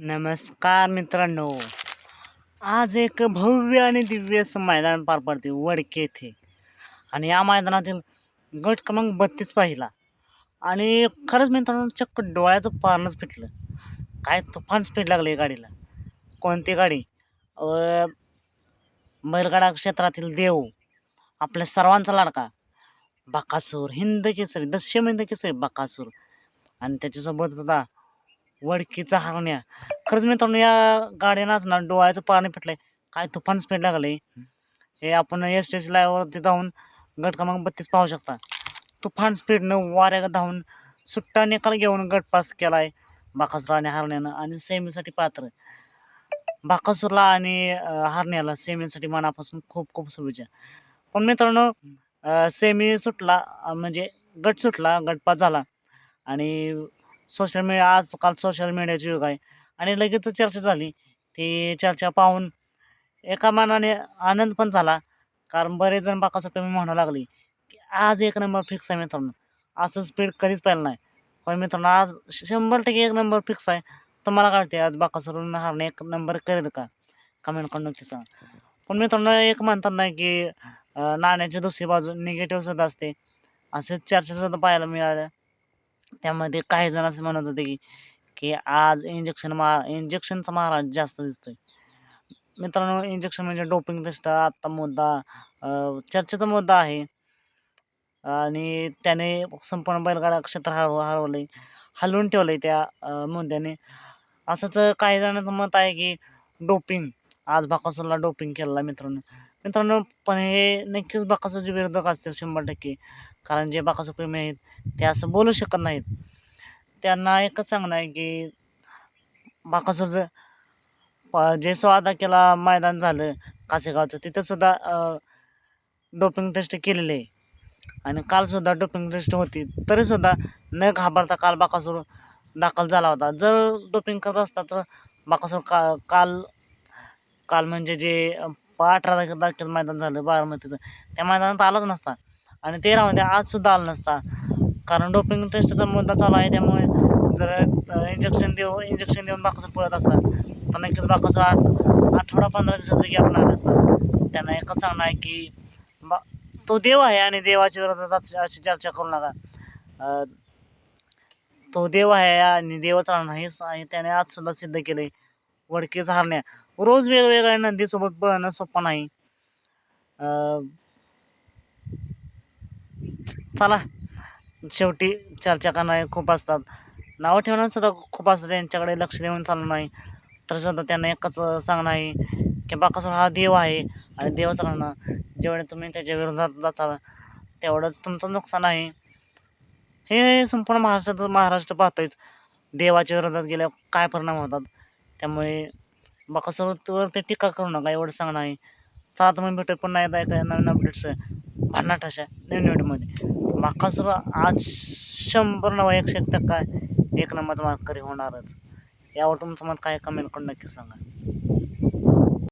नमस्कार मित्रांनो. आज एक भव्य आणि दिव्य असं मैदान पार पडते वडके येथे. आणि या मैदानातील गट क्रमांक बत्तीस पाहिला. आणि खरंच मित्रांनो चक्क डोळ्याचं पारणंच फिटलं. काय तुफान स्पीड लागली गाडीला. कोणती गाडी? बैलगाडा क्षेत्रातील देव. आपल्या सर्वांचा लाडका. बकासूर. हिंद केसरी. दश्य हिंद केसरी बकासूर. आणि त्याच्यासोबत होता वडकीचा हरण्या. खरंच मित्रांनो या गाड्यानं ना डोळ्याचं पाणी फिटलंय. काय तुफान स्पीड लागले हे आपण एस टी लाईव्हवरती जाऊन गट क्रमांक बत्तीस पाहू शकता. तुफान स्पीडनं वाऱ्या धावून सुट्टा निकाल घेऊन गट पास केला आहे बाकासूर आणि हरण्यानं आणि सेमीसाठी पात्र. बाकासूरला आणि हरण्याला सेमीसाठी मनापासून खूप खूप शुभेच्छा. पण मित्रांनो सेमी सुटला म्हणजे गट सुटला गटपास झाला. आणि सोशल मीडिया आजकाल सोशल मीडियाचे युग आहे. आणि लगेच चर्चा झाली. ती चर्चा पाहून एका मनाने आनंद पण झाला. कारण बरेच जण बाकाचं कमी म्हणू लागली की आज एक नंबर फिक्स आहे मित्रांनो. असं स्पीड कधीच पाहिलं नाही. पण मित्रांनो आज शंभर टक्के एक नंबर फिक्स आहे. तुम्हाला काय वाटते आज बाकासरून हारणे एक नंबर करेल का? कमेंट करून नक्की सांगा. पण मित्रांनो एक म्हणतात ना की नाण्याची दुसरी बाजू निगेटिव्ह सुद्धा असते. असेच चर्चासुद्धा पाहायला मिळाल्या. त्यामध्ये काही जण असं म्हणत होते की की आज इंजेक्शन मा इंजेक्शनचा महाराज जास्त दिसतोय. मित्रांनो इंजेक्शन म्हणजे डोपिंग टेस्ट आत्ता मुद्दा चर्चेचा मुद्दा आहे. आणि त्याने संपूर्ण बैलगाडा क्षेत्र हरव हरवलं हलवून ठेवलं आहे त्या मुद्द्याने. असंच काही जणांचं मत आहे की डोपिंग आज बाकासूरला डोपिंग केलेला मित्रांनो. मित्रांनो पण हे नक्कीच बाकासूरचे विरोधक असतील शंभर टक्के. कारण जे बाकासू प्रेमी आहेत ते असं बोलू शकत नाहीत. त्यांना एकच सांगणं आहे की बाकासूरचं प- जे स्वादा केला मैदान झालं कासेगावचं तिथंसुद्धा डोपिंग टेस्ट केलेली आहे. आणि कालसुद्धा डोपिंग टेस्ट होती. तरीसुद्धा न घाबरता काल बाकासूर दाखल झाला होता. जर डोपिंग करत असता तर बाकासूर का काल काल म्हणजे जे प- अठरा तारखे तारखेचं मैदान झालं बारामतीचं त्या मैदानात आलाच नसता. आणि तेरामध्ये आजसुद्धा आला नसता. कारण डोपिंग टेस्टचा मुद्दा चालू आहे त्यामुळे जर इंजेक्शन देऊ इंजेक्शन देऊन बाकासूर पळत असतात पण नक्कीच बाकासूर आठ आठवडा पंधरा दिवसाचं गॅप लागला असतात त्यांना एकच सांगणं आहे की बा तो देव आहे आणि देवाच्या विरोधात अशी चर्चा करू नका. तो देव आहे आणि देवच राहणार हे त्याने आज सुद्धा सिद्ध केले वडकीच हारण्या. रोज वेगवेगळ्या नदीसोबत पळणं सोपं नाही. चला शेवटी चर्चा करणारे खूप असतात. नावं ठेवणं सुद्धा खूप असतं त्यांच्याकडे लक्ष देऊन चाललं नाही. तर सुद्धा त्यांना एकच सांगणं आहे की बाकासूर हा देव आहे आणि देव राहणार जेवढे तुम्ही त्याच्या विरोधात जाचाल तेवढंच तुमचं नुकसान आहे. हे संपूर्ण महाराष्ट्रात महाराष्ट्र पाहतोयच. देवाच्या विरोधात गेल्यावर काय परिणाम होतात? त्यामुळे बाकासूरवर ते टीका करू नका एवढं सांगणं आहे. चला तुम्ही पण नाही एकदा आहे नवीन अपडेट्स भन्नाट अशा नवीन व्हिडिओमध्ये बाकासूर आज शंभर नवा एकशे एक टक्का एक नंबरचा मार्करी होणारच. यावर तुमचं मत काय? कमेंट करून नक्की सांगा.